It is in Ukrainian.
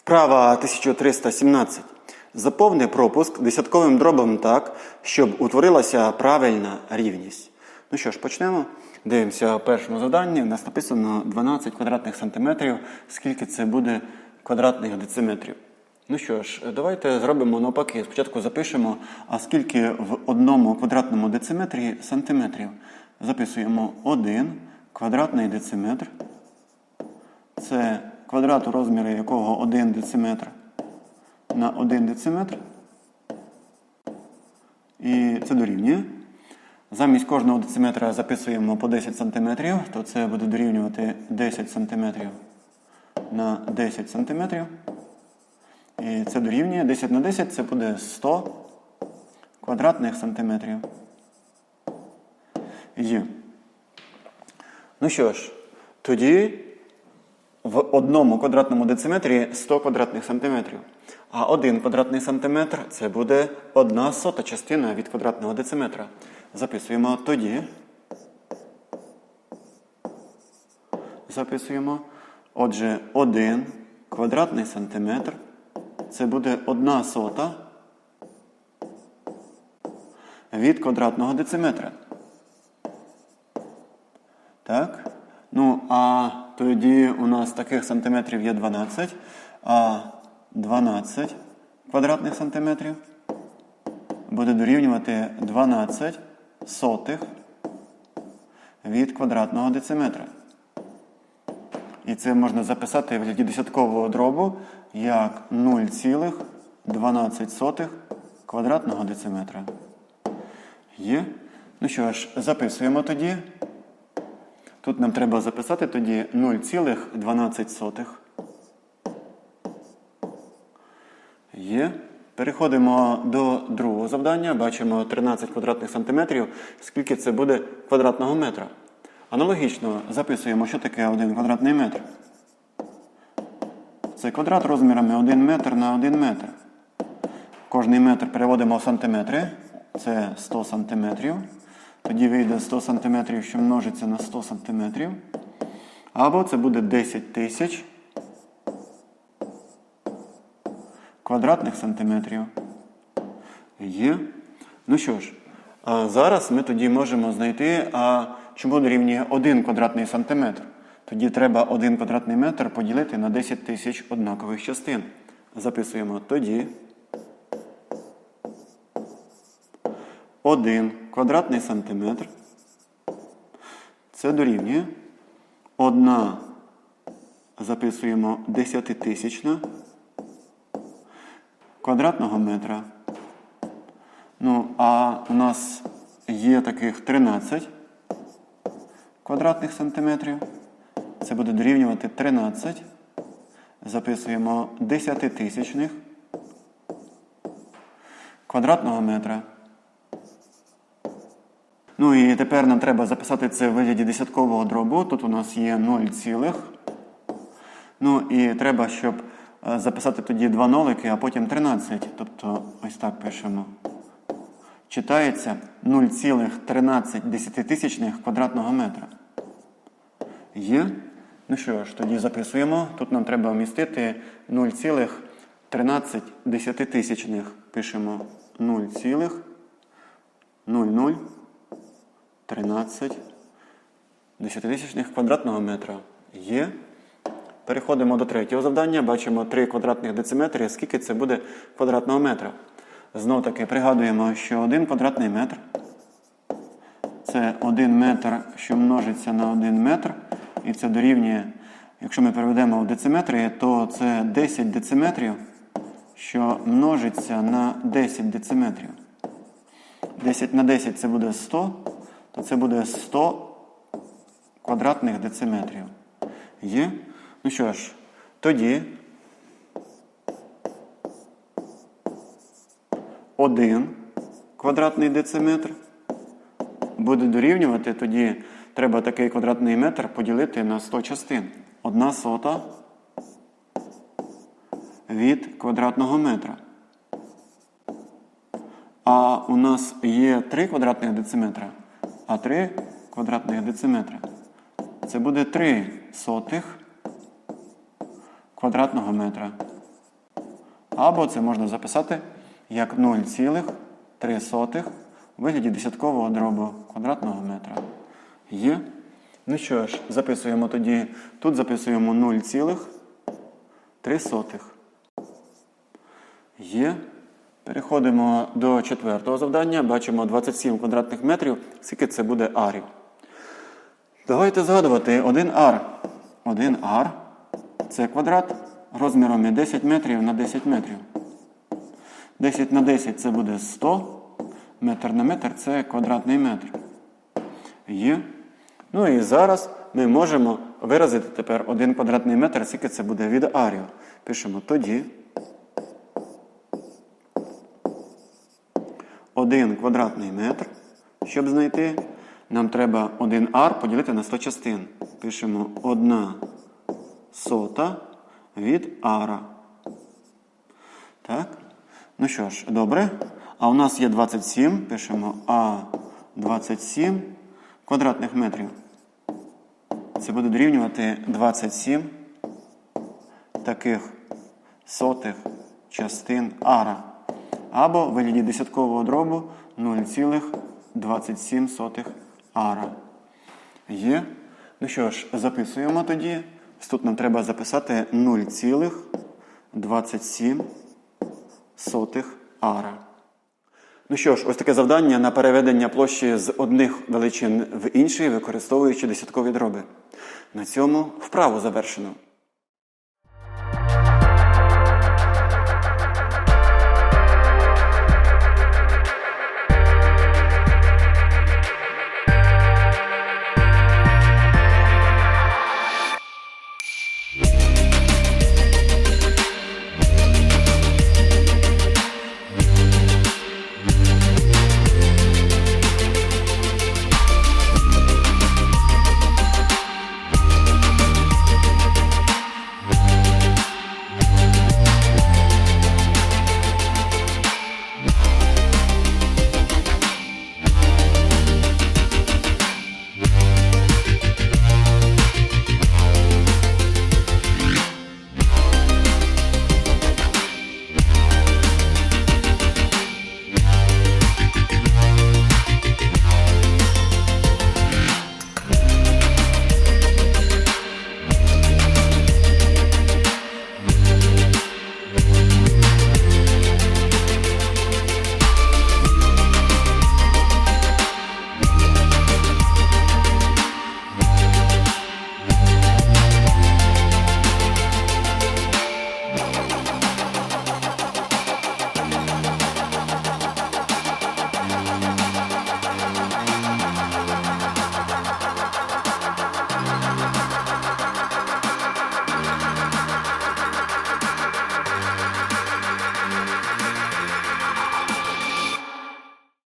Вправа 1317. Заповни пропуск десятковим дробом так, щоб утворилася правильна рівність. Ну що ж, почнемо. Дивимося в першому завданні. У нас написано 12 квадратних сантиметрів. Скільки це буде квадратних дециметрів? Ну що ж, давайте зробимо навпаки. Спочатку запишемо, а скільки в одному квадратному дециметрі сантиметрів. Записуємо 1 квадратний дециметр. Це квадрат, у розмірі якого 1 дециметр на 1 дециметр. І це дорівнює. Замість кожного дециметра записуємо по 10 см, то це буде дорівнювати 10 см на 10 см. І це дорівнює 10 на 10 це буде 100 квадратних сантиметрів. Є. Ну що ж, тоді в одному квадратному дециметрі 100 квадратних сантиметрів. А один квадратний сантиметр це буде одна сота частина від квадратного дециметра. Записуємо тоді. Записуємо. Отже, один квадратний сантиметр це буде одна сота від квадратного дециметра. Так? Ну, а тоді у нас таких сантиметрів є 12, а 12 квадратних сантиметрів буде дорівнювати 12 сотих від квадратного дециметра. І це можна записати в вигляді десяткового дробу як 0,12 квадратного дециметра. Є? Ну що ж, записуємо тоді. Тут нам треба записати тоді 0,12. Є. Переходимо до другого завдання. Бачимо 13 квадратних сантиметрів. Скільки це буде квадратного метра? Аналогічно записуємо, що таке 1 квадратний метр. Це квадрат розмірами 1 метр на 1 метр. Кожний метр переводимо в сантиметри. Це 100 сантиметрів. Тоді вийде 100 сантиметрів, що множиться на 100 сантиметрів. Або це буде 10 тисяч квадратних сантиметрів. Є. Ну що ж, а зараз ми тоді можемо знайти, а чому дорівнює 1 квадратний сантиметр. Тоді треба 1 квадратний метр поділити на 10 тисяч однакових частин. Записуємо тоді. 1 квадратний сантиметр. Це дорівнює. Одна записуємо десятитисячна квадратного метра. Ну, а у нас є таких 13 квадратних сантиметрів. Це буде дорівнювати 13. Записуємо десятитисячних квадратного метра. Ну і тепер нам треба записати це в вигляді десяткового дробу. Тут у нас є 0, цілих. Ну і треба, щоб е, записати тоді два нолики, а потім 13. Тобто ось так пишемо. Читається 0,13 десятитисячних квадратного метра. Є? Ну що ж, тоді записуємо. Тут нам треба вмістити 0,13 десятитисячних. Пишемо 0,00. 13 десятитисячних квадратного метра. Є. Переходимо до третього завдання. Бачимо 3 квадратних дециметри. Скільки це буде квадратного метра? Знов таки пригадуємо, що 1 квадратний метр це 1 метр, що множиться на 1 метр. І це дорівнює, якщо ми переведемо в дециметри, то це 10 дециметрів, що множиться на 10 дециметрів. 10 на 10 це буде 100 то це буде 100 квадратних дециметрів. Є? Ну що ж, тоді 1 квадратний дециметр буде дорівнювати, тоді треба такий квадратний метр поділити на 100 частин. Одна сота від квадратного метра. А у нас є 3 квадратних дециметра а 3 квадратних дециметра. Це буде 3 сотих квадратного метра. Або це можна записати як 0,3 у вигляді десяткового дробу квадратного метра. Є. Ну що ж, записуємо тоді. Тут записуємо 0,3. Є. Переходимо до четвертого завдання. Бачимо 27 квадратних метрів. Скільки це буде арів? Давайте згадувати 1 ар. 1 ар це квадрат розміром є 10 метрів на 10 метрів. 10 на 10 це буде 100. Метр на метр це квадратний метр. Є. Ну і зараз ми можемо виразити тепер 1 квадратний метр, скільки це буде від арів. Пишемо тоді. 1 квадратний метр. Щоб знайти, нам треба 1 ар поділити на 100 частин. Пишемо 1 сота від ара. Так. Ну що ж, добре. А у нас є 27. Пишемо А 27 квадратних метрів. Це буде дорівнювати 27 таких сотих частин ара. Або вигляді десяткового дробу 0,27 ара. Є. Ну що ж, записуємо тоді. Тут нам треба записати 0,27 ара. Ну що ж, ось таке завдання на переведення площі з одних величин в інші, використовуючи десяткові дроби. На цьому вправу завершено.